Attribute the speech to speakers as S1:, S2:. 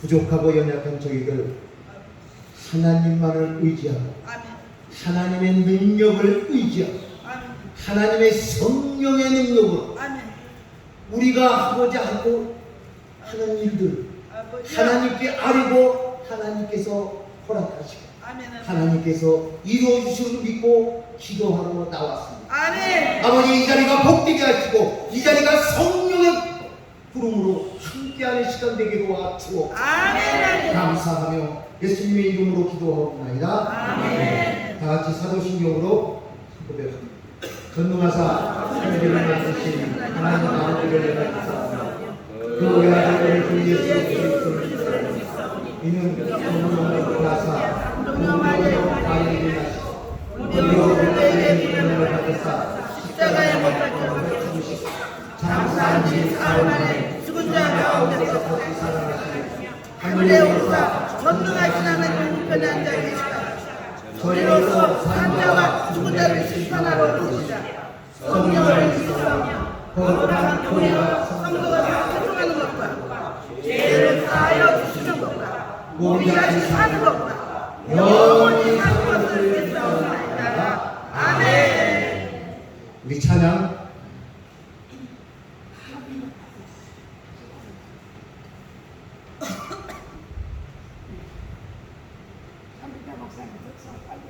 S1: 부족하고 연약한 저희들 하나님만을 의지하고. 하나님의 능력을 의지하고. 하나님의 성령의 능력으로. 우리가 하고자 하고 하는 일들. 하나님께 아뢰고 하나님께서 허락하시고. 하나님께서 이루어 주시는 믿고 기도하러 나왔습니다.
S2: 아멘.
S1: 아버지 이 자리가 복되게 하시고 이 자리가 성령의 부름으로 함께 하는 시간 되게 도와주옵소서.
S2: 아멘.
S1: 감사하며 예수님의 이름으로 기도하옵나이다.
S2: 아멘.
S1: 다 같이 사도신경으로 고백합니다. 전능하사 하늘을 만드신 하나님 아버지를 내가 기사하며 그 외아들을 그 예수 그리스도를 믿사오니 이는 성령을 나사 운명하여 아이를 낳으시고 우리로 우리에게 구원을 받으사 십자가에 못 박혀 죽으시고 장사한 지 사흘 만에
S2: 하늘에 오사 전능하신 하나님 우편에 앉아 계시다. 저희로서 산자와 죽은 자를 심판하러 오시자. 성령을 기도하며 거룩한 교회와 성도가 사랑하는 것과 죄를 사하여 주시는 것과 다시 사는 것과 영원히 사는 것을
S3: Isang kalbo.